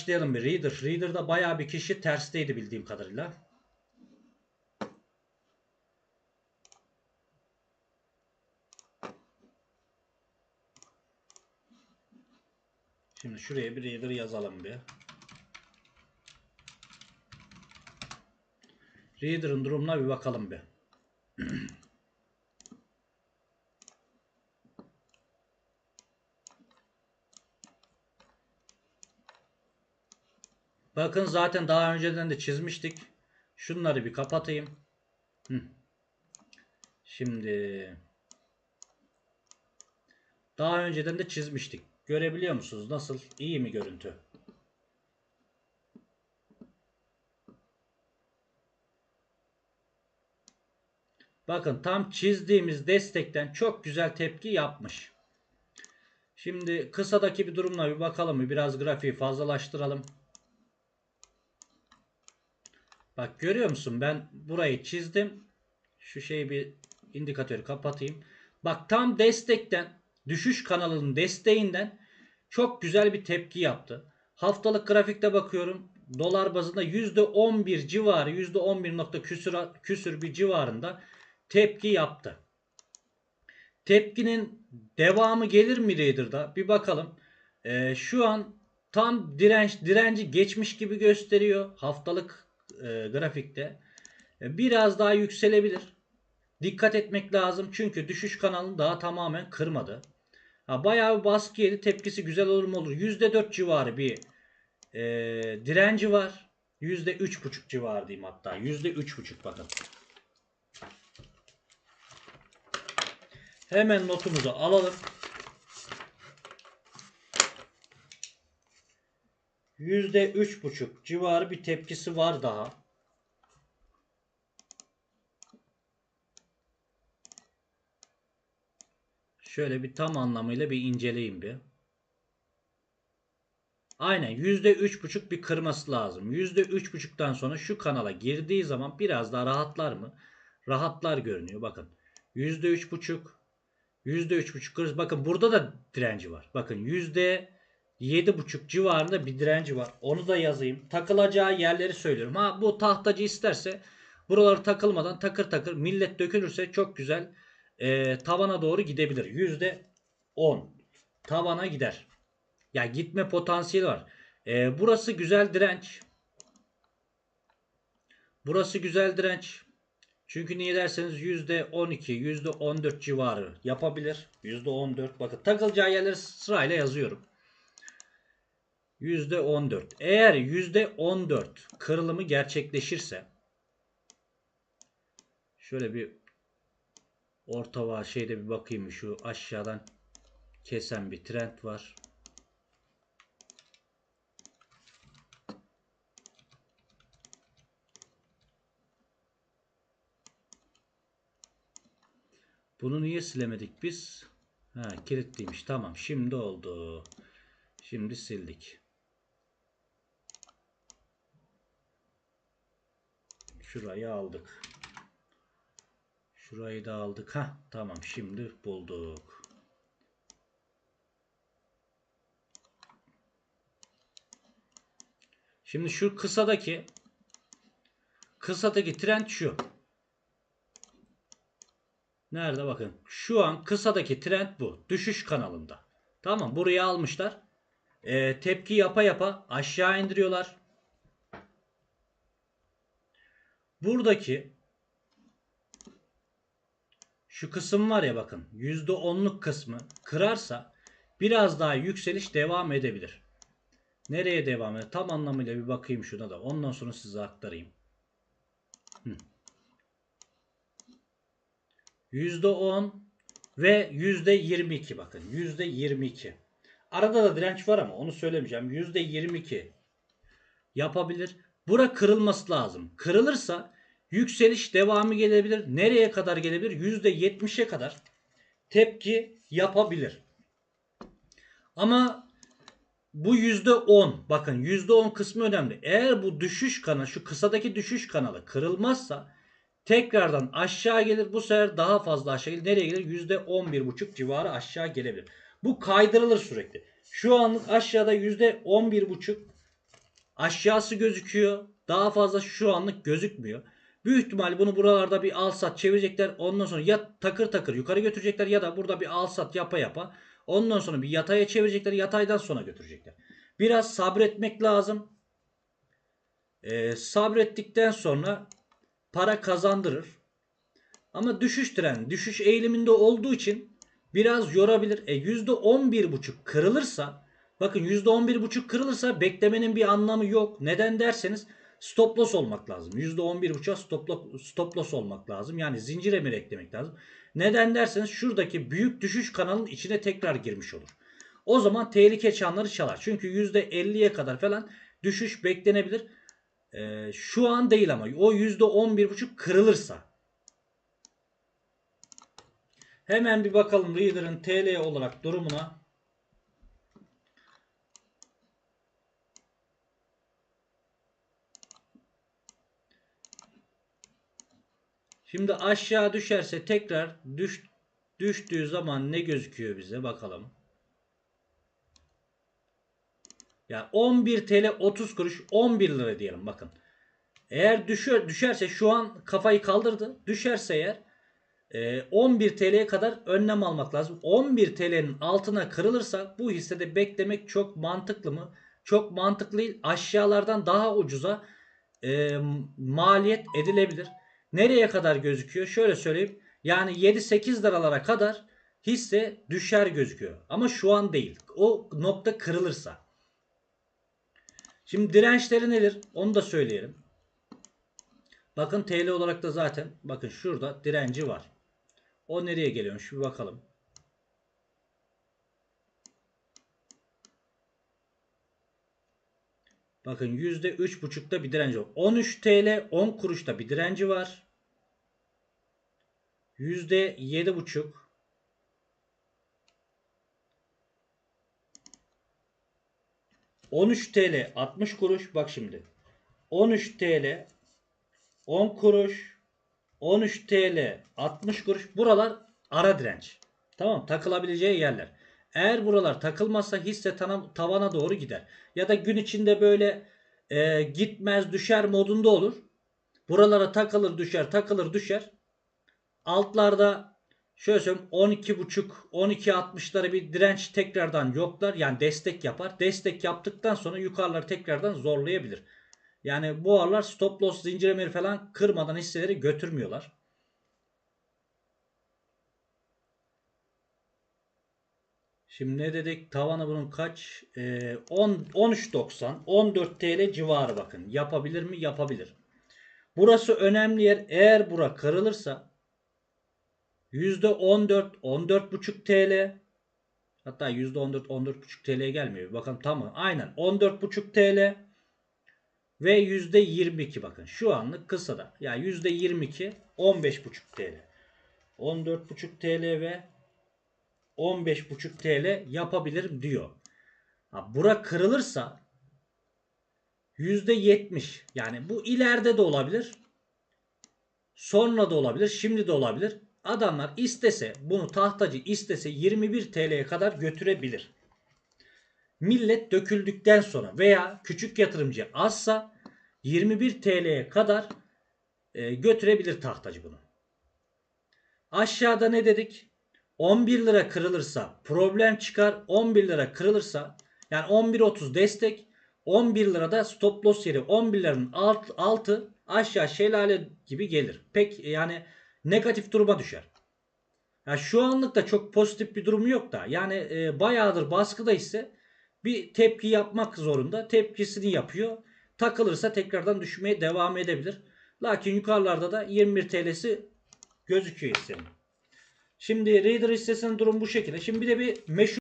Başlayalım bir Reader. Reader'da bayağı bir kişi tersteydi bildiğim kadarıyla. Şimdi şuraya bir Reader yazalım bir. Reader'ın durumuna bir bakalım bir. Bakın zaten daha önceden de çizmiştik. Şunları bir kapatayım. Hı. Şimdi daha önceden de çizmiştik. Görebiliyor musunuz? Nasıl? İyi mi görüntü? Bakın tam çizdiğimiz destekten çok güzel tepki yapmış. Şimdi kısadaki bir durumla bir bakalım. Bir biraz grafiği fazlalaştıralım. Bak görüyor musun? Ben burayı çizdim. Şu şeyi bir indikatörü kapatayım. Bak tam destekten düşüş kanalının desteğinden çok güzel bir tepki yaptı. Haftalık grafikte bakıyorum. Dolar bazında %11 civarı %11 nokta küsür, küsür bir civarında tepki yaptı. Tepkinin devamı gelir mi Raider'da? Bir bakalım. Ee, şu an tam direnç direnci geçmiş gibi gösteriyor haftalık e, grafikte. E, biraz daha yükselebilir. Dikkat etmek lazım çünkü düşüş kanalını daha tamamen kırmadı. Ha, bayağı bir baskı yedi. Tepkisi güzel olur mu olur. %4 civarı bir e, direnci var. %3,5 civarı diyeyim hatta. %3,5 bakın. Hemen notumuzu alalım. %3,5 civarı bir tepkisi var daha. Şöyle bir tam anlamıyla bir inceleyeyim bir. Aynen %3,5 bir kırması lazım. %3,5'tan sonra şu kanala girdiği zaman biraz daha rahatlar mı? Rahatlar görünüyor. Bakın %3,5 %3,5 kırız. Bakın burada da direnci var. Bakın %7,5 civarında bir direnci var. Onu da yazayım. Takılacağı yerleri söylüyorum. Ha bu tahtacı isterse buraları takılmadan takır takır millet dökülürse çok güzel e, tavana doğru gidebilir. %10 tavana gider. Ya gitme potansiyeli var. E, burası güzel direnç. Burası güzel direnç. Çünkü niye derseniz %12, %14 civarı yapabilir. %14 bakın takılacağı yerleri sırayla yazıyorum. %14. Eğer %14 kırılımı gerçekleşirse şöyle bir orta var şeyde bir bakayım şu aşağıdan kesen bir trend var. Bunu niye silemedik biz? Ha kilitliymiş. Tamam. Şimdi oldu. Şimdi sildik. Şurayı aldık. Şurayı da aldık. Ha tamam. Şimdi bulduk. Şimdi şu kısadaki kısadaki trend şu. Nerede bakın. Şu an kısadaki trend bu. Düşüş kanalında. Tamam buraya almışlar. Ee, tepki yapa yapa aşağı indiriyorlar. Buradaki şu kısım var ya bakın %10'luk kısmı kırarsa biraz daha yükseliş devam edebilir. Nereye devam eder? Tam anlamıyla bir bakayım şuna da. Ondan sonra size aktarayım. Hı. %10 ve %22 bakın. %22. Arada da direnç var ama onu söylemeyeceğim. %22 yapabilir. Bura kırılması lazım. Kırılırsa yükseliş devamı gelebilir. Nereye kadar gelebilir? %70'e kadar tepki yapabilir. Ama bu %10 bakın %10 kısmı önemli. Eğer bu düşüş kanalı şu kısadaki düşüş kanalı kırılmazsa tekrardan aşağı gelir. Bu sefer daha fazla aşağı gelir. Nereye gelir? %11,5 civarı aşağı gelebilir. Bu kaydırılır sürekli. Şu anlık aşağıda %11,5 Aşağısı gözüküyor. Daha fazla şu anlık gözükmüyor. Büyük ihtimal bunu buralarda bir al sat çevirecekler. Ondan sonra ya takır takır yukarı götürecekler ya da burada bir al sat yapa yapa. Ondan sonra bir yataya çevirecekler. Yataydan sonra götürecekler. Biraz sabretmek lazım. Ee, sabrettikten sonra para kazandırır. Ama düşüş trendi, düşüş eğiliminde olduğu için biraz yorabilir. E %11,5 kırılırsa bakın %11,5 kırılırsa beklemenin bir anlamı yok. Neden derseniz stop loss olmak lazım. %11,5'a stop, stop loss olmak lazım. Yani zincir emir eklemek lazım. Neden derseniz şuradaki büyük düşüş kanalının içine tekrar girmiş olur. O zaman tehlike çanları çalar. Çünkü %50'ye kadar falan düşüş beklenebilir. Ee, şu an değil ama o %11,5 kırılırsa. Hemen bir bakalım Reader'ın TL olarak durumuna. Şimdi aşağı düşerse tekrar düş, düştüğü zaman ne gözüküyor bize bakalım. Ya 11 TL 30 kuruş 11 lira diyelim bakın. Eğer düşer, düşerse şu an kafayı kaldırdı. Düşerse eğer e, 11 TL'ye kadar önlem almak lazım. 11 TL'nin altına kırılırsa bu hissede beklemek çok mantıklı mı? Çok mantıklı değil. Aşağılardan daha ucuza e, maliyet edilebilir. Nereye kadar gözüküyor? Şöyle söyleyeyim. Yani 7-8 liralara kadar hisse düşer gözüküyor. Ama şu an değil. O nokta kırılırsa. Şimdi dirençleri nedir? Onu da söyleyelim. Bakın TL olarak da zaten bakın şurada direnci var. O nereye geliyormuş bir bakalım. Bakın %3.5'da bir direnci var. 13 TL 10 kuruşta bir direnci var. %7.5 13 TL 60 kuruş. Bak şimdi. 13 TL 10 kuruş. 13 TL 60 kuruş. Buralar ara direnç. Tamam takılabileceği yerler eğer buralar takılmazsa hisse tavana doğru gider ya da gün içinde böyle e, gitmez düşer modunda olur buralara takılır düşer takılır düşer altlarda şöyle söyleyeyim 12.5 12.60'ları bir direnç tekrardan yoklar. Yani destek yapar. Destek yaptıktan sonra yukarıları tekrardan zorlayabilir. Yani bu aralar stop loss zincir emiri falan kırmadan hisseleri götürmüyorlar. Şimdi ne dedik? Tavanı bunun kaç? Ee, 10, 13.90 14 TL civarı bakın. Yapabilir mi? Yapabilir. Burası önemli yer. Eğer bura kırılırsa %14 14,5 TL hatta %14 14,5 TL gelmiyor. Bakın tamam. Aynen 14,5 TL ve %22 bakın. Şu anlık kısada. Yani %22 15,5 TL. 14,5 TL ve 15,5 TL yapabilirim diyor. Ha, bura kırılırsa %70 yani bu ileride de olabilir. Sonra da olabilir. Şimdi de olabilir. Adamlar istese bunu tahtacı istese 21 TL'ye kadar götürebilir. Millet döküldükten sonra veya küçük yatırımcı azsa 21 TL'ye kadar e, götürebilir tahtacı bunu. Aşağıda ne dedik? 11 lira kırılırsa problem çıkar. 11 lira kırılırsa yani 11.30 destek 11 lirada stop loss yeri 11 liranın alt, altı aşağı şelale gibi gelir. Pek yani negatif duruma düşer. Ya şu anlık da çok pozitif bir durumu yok da. Yani e, bayağıdır baskıda ise bir tepki yapmak zorunda. Tepkisini yapıyor. Takılırsa tekrardan düşmeye devam edebilir. Lakin yukarılarda da 21 TL'si gözüküyor hissenin. Şimdi Reader hissesinin durum bu şekilde. Şimdi bir de bir meşhur